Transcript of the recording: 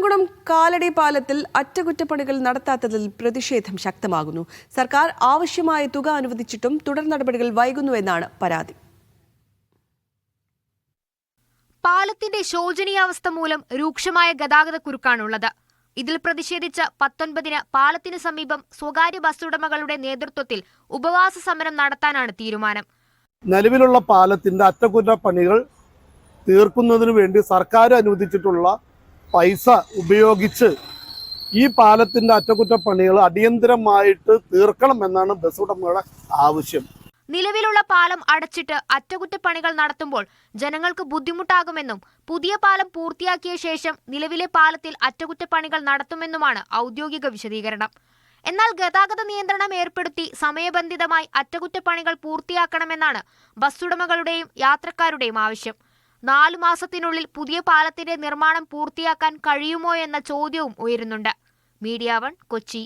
എറണാകുളം കാലടി പാലത്തിൽ അറ്റകുറ്റപ്പണികൾ നടത്താത്തതിൽ പ്രതിഷേധം ശക്തമാകുന്നു. സർക്കാർ ആവശ്യമായ തുക അനുവദിച്ചിട്ടും തുടർ നടപടികൾ വൈകുന്നുവെന്നാണ് പരാതി. പാലത്തിന്റെ ശോചനീയാവസ്ഥ മൂലം രൂക്ഷമായ ഗതാഗത കുരുക്കാണുള്ളത്. ഇതിൽ പ്രതിഷേധിച്ച് പത്തൊൻപതിന് പാലത്തിന് സമീപം സ്വകാര്യ ബസ് ഉടമകളുടെ നേതൃത്വത്തിൽ ഉപവാസ സമരം നടത്താനാണ് തീരുമാനം. നിലവിലുള്ള പാലത്തിന്റെ അറ്റകുറ്റപ്പണികൾ തീർക്കുന്നതിന് വേണ്ടി സർക്കാർ അനുവദിച്ചിട്ടുള്ള പൈസ ഉപയോഗിച്ച് ഈ പാലത്തിന്റെ അറ്റകുറ്റപ്പണികൾ അടിയന്തരമായിട്ട് തീർക്കണം എന്നാണ് ബസ് ഉടമകളുടെ ആവശ്യം. നിലവിലുള്ള പാലം അടച്ചിട്ട് അറ്റകുറ്റപ്പണികൾ നടത്തുമ്പോൾ ജനങ്ങൾക്ക് ബുദ്ധിമുട്ടാകുമെന്നും പുതിയ പാലം പൂർത്തിയാക്കിയ ശേഷം നിലവിലെ പാലത്തിൽ അറ്റകുറ്റപ്പണികൾ നടത്തുമെന്നുമാണ് ഔദ്യോഗിക വിശദീകരണം. എന്നാൽ ഗതാഗത നിയന്ത്രണം ഏർപ്പെടുത്തി സമയബന്ധിതമായി അറ്റകുറ്റപ്പണികൾ പൂർത്തിയാക്കണമെന്നാണ് ബസ് ഉടമകളുടെയും യാത്രക്കാരുടെയും ആവശ്യം. നാലു മാസത്തിനുള്ളിൽ പുതിയ പാലത്തിന്റെ നിർമ്മാണം പൂർത്തിയാക്കാൻ കഴിയുമോ എന്ന ചോദ്യവും ഉയരുന്നുണ്ട്. Media one Kochi.